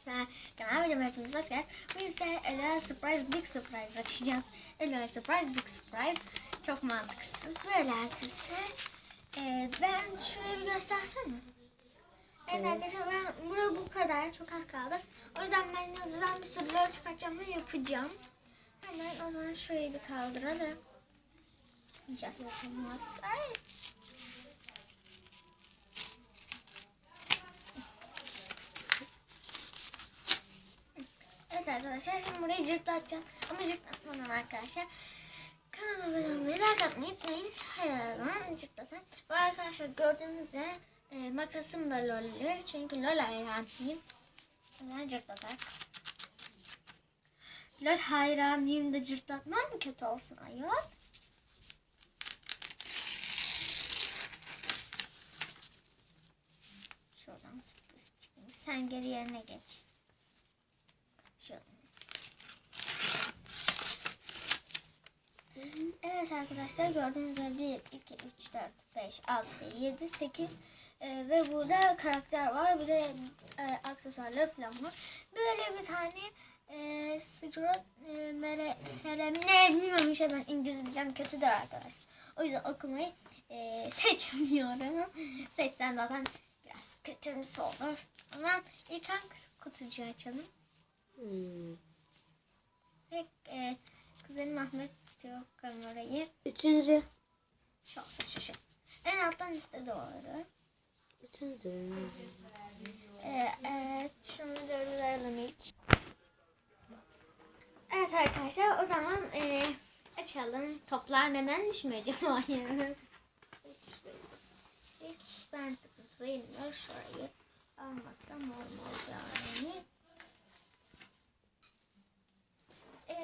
arkadaşlar. Kanal videoma hepiniz hoş geldiniz. Bu ise Ela Surprise Big Surprise açacağız. Ela Surprise Big Surprise. Çok mantıksız. Böyle arkadaşlar. Ee, ben şurayı bir göstersene. Evet arkadaşlar ben burada bu kadar çok az kaldı. O yüzden ben hızlıdan bir soruları çıkartacağım ve yapacağım. Hemen o zaman şurayı bir kaldıralım. İnşallah yapılmaz. Ay. Arkadaşlar şimdi burayı cırtlatacağım. Ama cırtlatmadan arkadaşlar kanalıma abone olmayı, like atmayı unutmayın. Hayır zaman cırtlatan. Bu arkadaşlar gördüğünüz üzere e, makasım da lollü. Çünkü lol hayranıyım. Hemen cırtlatak. Lol hayranıyım da cırtlatmam mı kötü olsun ayol? Şuradan sürpriz çıkmış. Sen geri yerine geç. Evet arkadaşlar gördüğünüz gibi 1, 2, 3, 4, 5, 6, 7, 8 e, ve burada karakter var. Bir de e, aksesuarlar falan var. Böyle bir tane e, Sıcırat e, mere, Herem ne bilmiyorum işte İngilizcem kötüdür arkadaş. O yüzden okumayı e, seçemiyorum. Seçsem zaten biraz kötümsü olur. Ama ilk hangi kutucuğu açalım? Hmm. Ve e, kuzenim Ahmet tutuyor kamerayı. Üçüncü. Olsun şu şu. En alttan üstte doğru. Üçüncü. Ee, evet şunu durduralım ilk. Evet arkadaşlar o zaman e, açalım. Toplar neden düşmüyor acaba? İlk ben da şurayı almaktan olmaz yani.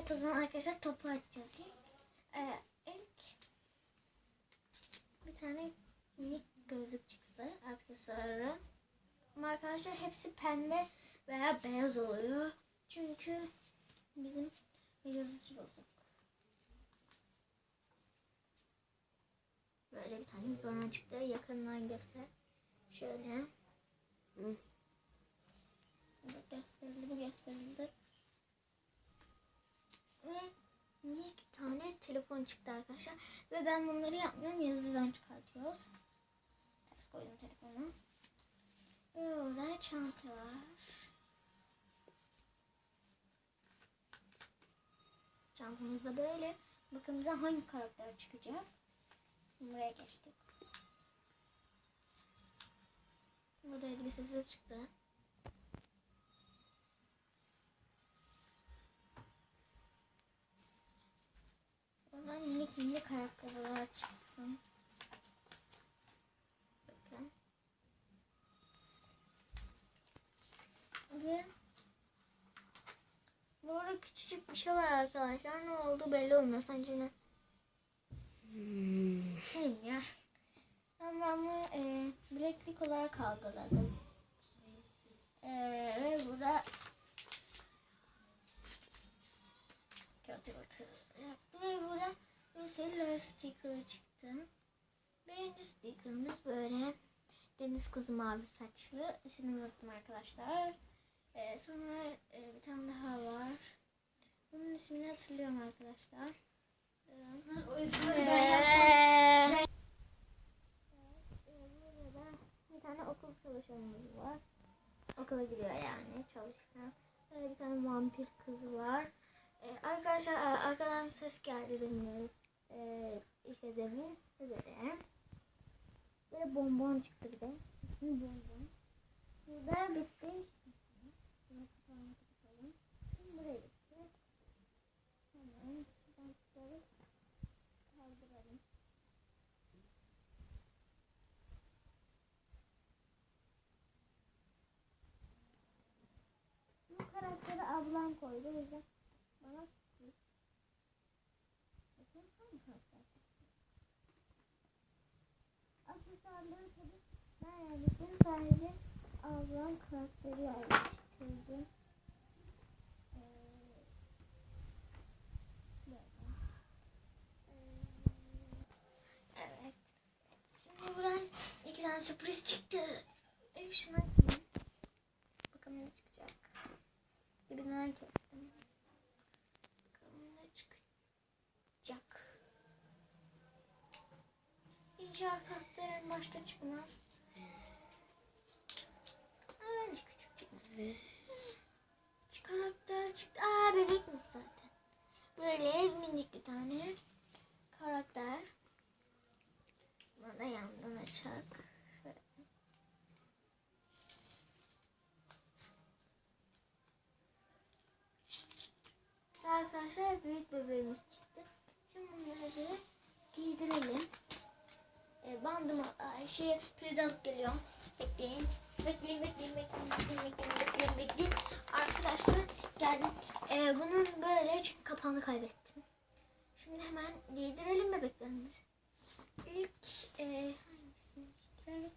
Evet o zaman arkadaşlar topu açacağız. Ee, ilk bir tane minik gözlük çıktı aksesuarı. Ama arkadaşlar hepsi pembe veya beyaz oluyor. Çünkü bizim yazıcı bozuk. Böyle bir tane bana çıktı. Yakından göster. Şöyle. Hı. Bu gösterildi, bu gösterildi. Ve bir tane telefon çıktı arkadaşlar. Ve ben bunları yapmıyorum. Yazıdan çıkartıyoruz. Ters koydum telefonu. Ve orada çanta var. Çantamızda böyle. Bakın bize hangi karakter çıkacak. Buraya geçtik. Burada elbisesi çıktı. Minik minik ayakkabılar çıktı. Bakın. Ve bu arada küçücük bir şey var arkadaşlar. Ne oldu belli olmuyor. Sence ne? Hmm. Ya? Ben bunu e, bileklik olarak algıladım. Bir sürü sticker çıktı. Birinci stickerımız böyle deniz kızı mavi saçlı. İsmini unuttum arkadaşlar. E, sonra e, bir tane daha var. Bunun ismini hatırlıyorum arkadaşlar. Ee. Evet, burada bir tane okul çalışanımız var. Okula gidiyor yani çalışkan. Böyle bir tane vampir kız var. Ee, arkadaşlar arkadan ses geldi bilmiyorum. Ee, işte demin böyle. Böyle bonbon çıktı bir de. İsmi bonbon. Burada bitti. Şimdi buraya bitti. Hemen şuradan. Kaldıralım. Bu karakteri ablam koydu. O yüzden bana sürpriz. Bakın hangi karakter çıktı? Aksesuarları tabii ben yerleştirdim. Sadece ablam karakteri yerleştirdi. Böyle. Ee, Evet. Şimdi buradan iki tane sürpriz çıktı. İlk şuna gideyim. Bakalım ne çıkacak. kenar kestim. Bakalım ne çıkacak. İnşallah başta çıkmaz. Bence küçük. Şu karakter çıktı. Aa bebekmiş zaten. Böyle minik bir tane karakter. Bana yandan açak. Arkadaşlar büyük bebeğimiz çıktı. Şimdi bunları giydirelim. E, bandımı ay, şey priz alıp geliyorum. Bekleyin. Bekleyin, bekleyin, bekleyin, bekleyin, bekleyin, bekleyin, bekleyin. Arkadaşlar geldim. E, bunun böyle çünkü kapağını kaybettim. Şimdi hemen giydirelim bebeklerimizi. İlk e, hangisini giydirelim?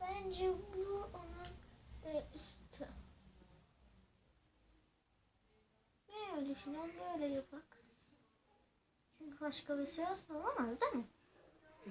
Bence bu onun e, üstü. Ne öyle düşünüyorum? Böyle yapak. Çünkü başka bir şey olamaz değil mi?